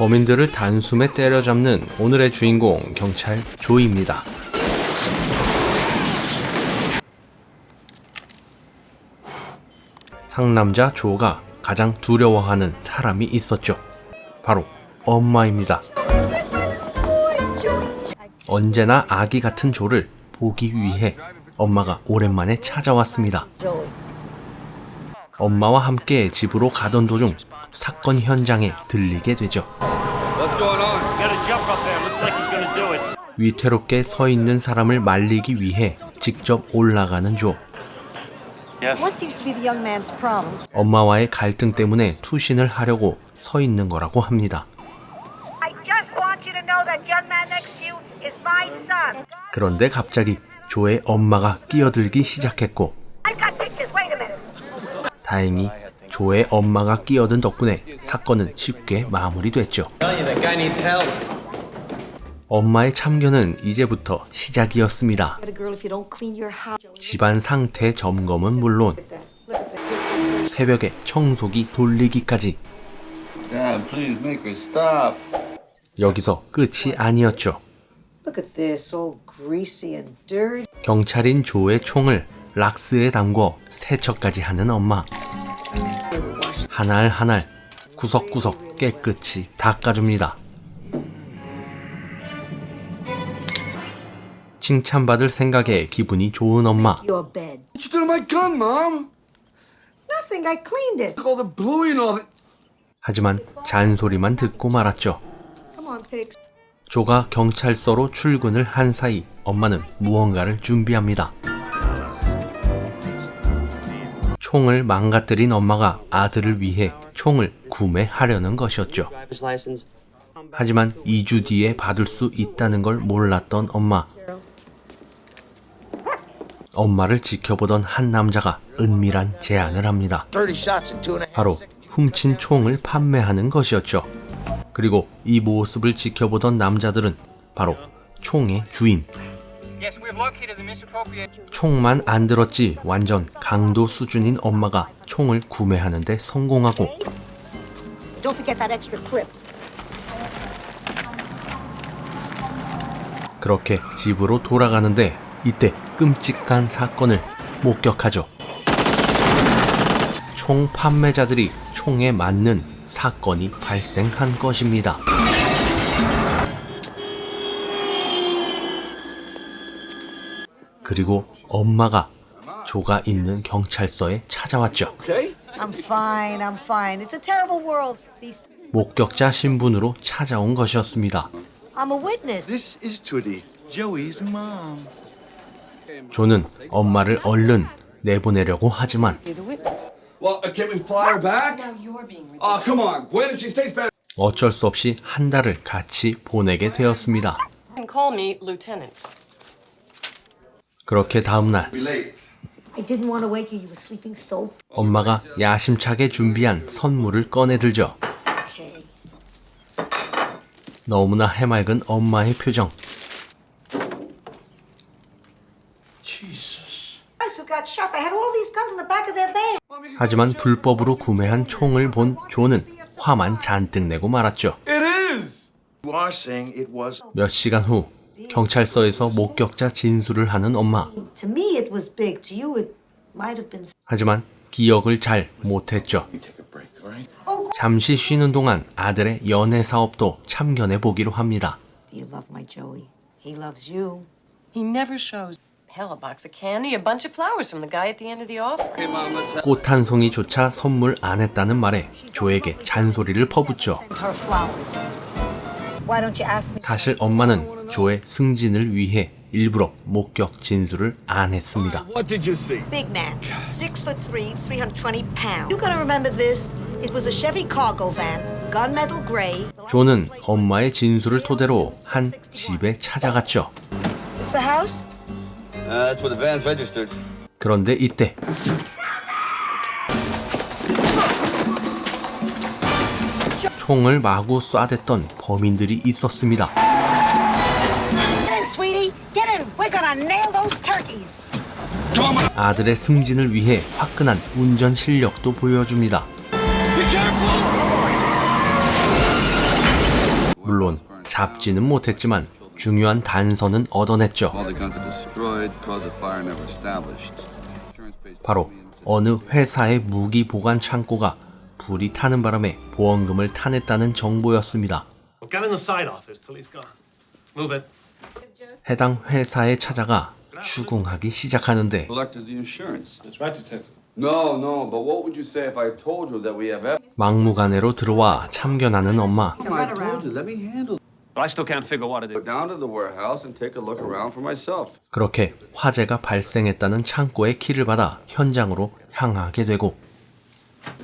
범인들을 단숨에 때려잡는 오늘의 주인공 경찰 조이입니다. 상남자 조가 가장 두려워하는 사람이 있었죠. 바로 엄마입니다. 언제나 아기 같은 조를 보기 위해 엄마가 오랜만에 찾아왔습니다. 엄마와 함께 집으로 가던 도중 사건 현장에 들리게 되죠. 위태롭게 서 있는 사람을 말리기 위해 직접 올라가는 조. 엄마와의 갈등 때문에 투신을 하려고 서 있는 거라고 합니다. 그런데 갑자기 조의 엄마가 끼어들기 시작했고 다행히 조의 엄마가 끼어든 덕분에 사건은 쉽게 마무리됐죠. 엄마의 참견은 이제부터 시작이었습니다. 집안 상태 점검은 물론 새벽에 청소기 돌리기까지. 여기서 끝이 아니었죠. 경찰인 조의 총을 락스에 담궈 세척까지 하는 엄마. 한 알 한 알 구석구석 깨끗이 닦아줍니다. 칭찬받을 생각에 기분이 좋은 엄마. Your bed. What you did to my gun, Mom? Nothing. I cleaned it. Look all the bluey and all that. 하지만 잔소리만 듣고 말았죠. Come on, pigs. 조가 경찰서로 출근을 한 사이 엄마는 무언가를 준비합니다. 총을 망가뜨린 엄마가 아들을 위해 총을 구매하려는 것이었죠. 하지만 2주 뒤에 받을 수 있다는 걸 몰랐던 엄마. 엄마를 지켜보던 한 남자가 은밀한 제안을 합니다. 30 shots in two and a half 바로 훔친 총을 판매하는 것이었죠. 그리고 이 모습을 지켜보던 남자들은 바로 총의 주인. Yes, we've located the misappropriated. 총만 안 들었지 완전 강도 수준인 엄마가 총을 구매하는데 성공하고 Don't forget that extra clip. 그렇게 집으로 돌아가는데 이때 끔찍한 사건을 목격하죠. 총 판매자들이 총에 맞는 사건이 발생한 것입니다. 그리고 엄마가 조가 있는 경찰서에 찾아왔죠. I'm fine. I'm fine. It's a terrible world. These. 목격자 신분으로 찾아온 것이었습니다. I'm a witness. This is Tootie, Joey's mom. 조는 엄마를 얼른 내보내려고 하지만 You're the witness. Well, uh, can we fly her back? Oh, come on, Gwen. If she stays back. 어쩔 수 없이 한 달을 같이 보내게 되었습니다. You can call me Lieutenant. 그렇게 다음날 Be late. I didn't want to wake you. You were sleeping so. 엄마가 야심차게 준비한 선물을 꺼내들죠. Okay. 너무나 해맑은 엄마의 표정. Jesus. Guys who got shot. They had all these guns in the back of their van. 하지만 불법으로 구매한 총을 본 조는 화만 잔뜩 내고 말았죠. It is. You are saying it was. 몇 시간 후 경찰서에서 목격자 진술을 하는 엄마. To me, it was big. To you, it might have been. 하지만 기억을 잘 못했죠. Oh, 잠시 쉬는 동안 아들의 연애 사업도 참견해 보기로 합니다. do you love my Joey? He loves you. He never shows. Hell, a box of candy, a bunch of flowers from the guy at the end of the offer. Hey, Mom, let's have. 꽃한 송이조차 선물 안 했다는 말에 조에게 잔소리를 퍼붓죠. Send her flowers. Why don't you ask me? 사실 엄마는 조의 승진을 위해 일부러 목격 진술을 안 했습니다. What did you see? Big man, six foot three, 320 pounds. You gotta remember this. It was a Chevy cargo van, gunmetal gray. 조는 엄마의 진술을 토대로 한 집에 찾아갔죠. Is the house? Uh, that's where the van's registered. 그런데 이때 총을 마구 쏴댔던 범인들이 있었습니다. Get in, sweetie. Get in. We're gonna nail those turkeys. 아들의 승진을 위해 화끈한 운전 실력도 보여줍니다. Be careful! 물론 잡지는 못했지만 중요한 단서는 얻어냈죠. All the guns are destroyed, cause of fire never established. Insurance-based 바로 어느 회사의 무기 보관 창고가 불이 타는 바람에 보험금을 타냈다는 정보였습니다. Get 해당 회사에 찾아가 추궁하기 시작하는데? 막무가내로 들어와 참견하는 엄마. I told you, let me handle it. But I still can't figure what it Go is. down to the warehouse and take a look around for myself. 그렇게 화재가 발생했다는 창고의 키를 받아 현장으로 향하게 되고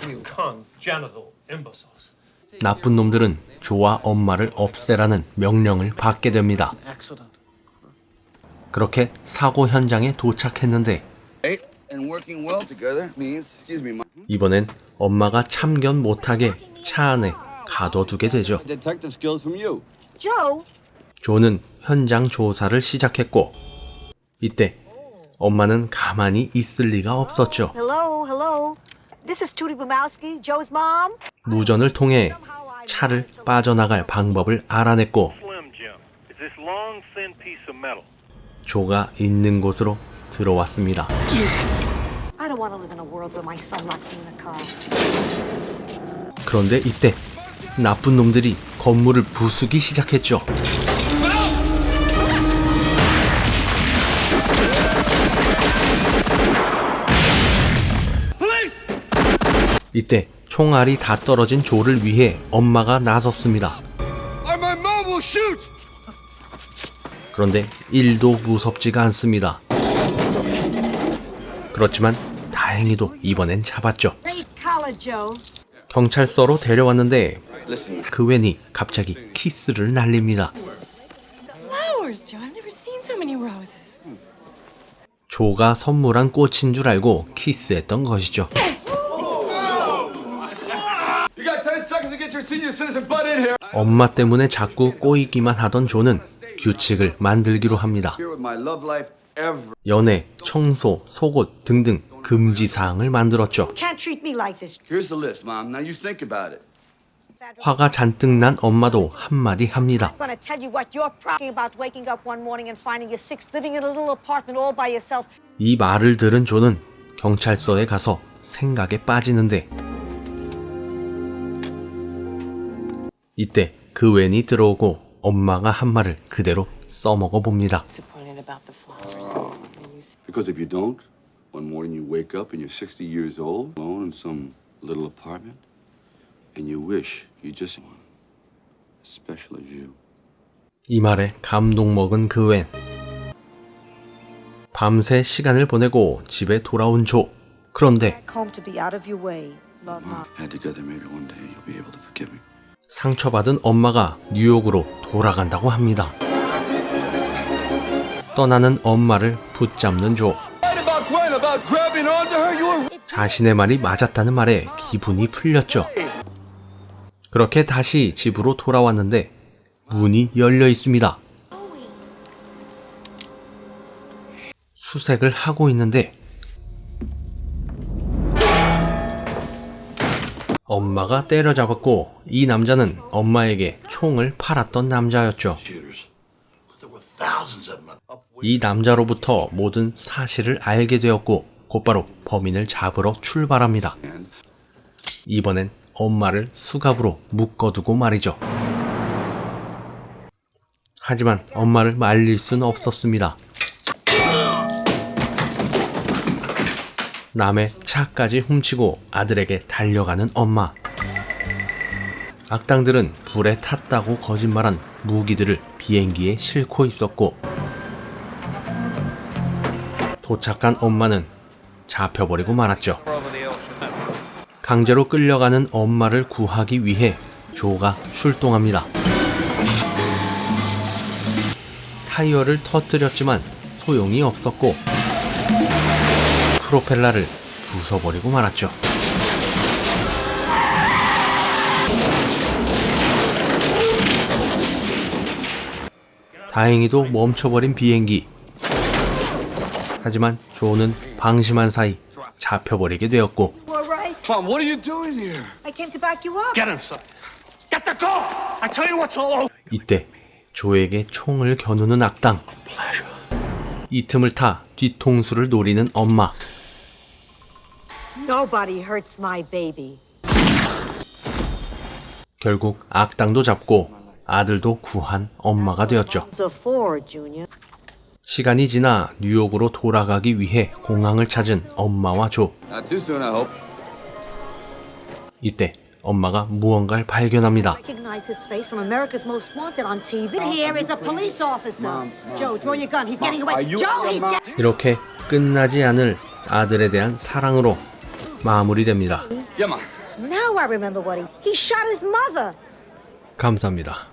Congenital imbeciles. 나쁜 놈들은 조와 엄마를 없애라는 명령을 받게 됩니다. 그렇게 사고 현장에 도착했는데 Eight and working well together means, excuse me, my 이번엔 엄마가 참견 못하게 차 안에 가둬두게 되죠. detective skills from you. Joe, 조는 현장 조사를 시작했고 이때 엄마는 가만히 있을 리가 없었죠. 무전을 통해 차를 빠져나갈 방법을 알아냈고 Slim Jim is this long, thin piece of metal. 조가 있는 곳으로 들어왔습니다. I don't want to live in a world where my son locks me in a car. 그런데 이때 나쁜 놈들이 건물을 부수기 시작했죠. 이때 총알이 다 떨어진 조를 위해 엄마가 나섰습니다. 그런데 1도 무섭지가 않습니다. 그렇지만 다행히도 이번엔 잡았죠. 경찰서로 데려왔는데 그 웬이 갑자기 키스를 날립니다. 조가 선물한 꽃인 줄 알고 키스했던 것이죠. you got 10 seconds to get your senior citizen butt in here. 엄마 때문에 자꾸 꼬이기만 하던 조는 규칙을 만들기로 합니다. Here with my love life ever. 연애, 청소, 속옷 등등 금지 사항을 만들었죠. Can't treat me like this. Here's the list, Mom. Now you think about it. 화가 잔뜩 난 엄마도 한마디 합니다. I'm going to tell you what you're talking about waking up one morning and finding your six living in a little apartment all by yourself. 이 말을 들은 조는 경찰서에 가서 생각에 빠지는데 이때 그 웬이 들어오고 엄마가 한 말을 그대로 써먹어 봅니다. Because if you don't, one morning you wake up and you're 60 years old, alone in some little apartment, and you wish you just one as special as you. 이 말에 감동 먹은 그 웬. 밤새 시간을 보내고 집에 돌아온 조. 그런데 Home to be out of your way. Love, Mom. Had together, maybe one day you'll be able to forgive me. 상처받은 엄마가 뉴욕으로 돌아간다고 합니다. 떠나는 엄마를 붙잡는 조. 자신의 말이 맞았다는 말에 기분이 풀렸죠. 그렇게 다시 집으로 돌아왔는데 문이 열려 있습니다. 수색을 하고 있는데 엄마가 때려잡았고 이 남자는 엄마에게 총을 팔았던 남자였죠. 이 남자로부터 모든 사실을 알게 되었고 곧바로 범인을 잡으러 출발합니다. 이번엔 엄마를 수갑으로 묶어두고 말이죠. 하지만 엄마를 말릴 순 없었습니다. 남의 차까지 훔치고 아들에게 달려가는 엄마. 악당들은 불에 탔다고 거짓말한 무기들을 비행기에 싣고 있었고 도착한 엄마는 잡혀버리고 말았죠. 강제로 끌려가는 엄마를 구하기 위해 조가 출동합니다. 타이어를 터뜨렸지만 소용이 없었고 프로펠러를 부숴버리고 말았죠. 다행히도 멈춰버린 비행기. 하지만 조는 방심한 사이 잡혀버리게 되었고? Mom, what are you doing here? I came to back you up. Get inside. Get the gun! I tell you what's all. 이때 조에게 총을 겨누는 악당. 이 틈을 타 뒤통수를 노리는 엄마. Nobody hurts my baby. 결국 악당도 잡고 아들도 구한 엄마가 되었죠. So four, Junior. 시간이 지나 뉴욕으로 돌아가기 위해 공항을 찾은 엄마와 조. Not too soon, I hope. 이때 엄마가 무언가를 발견합니다. Recognize his face from America's Most Wanted on TV. Here is a police officer. Joe, draw your gun. He's getting away. Joe, he's getting. 이렇게 끝나지 않을 아들에 대한 사랑으로 마무리됩니다. Yeah, ma. Now I remember what he. He shot his mother. 감사합니다.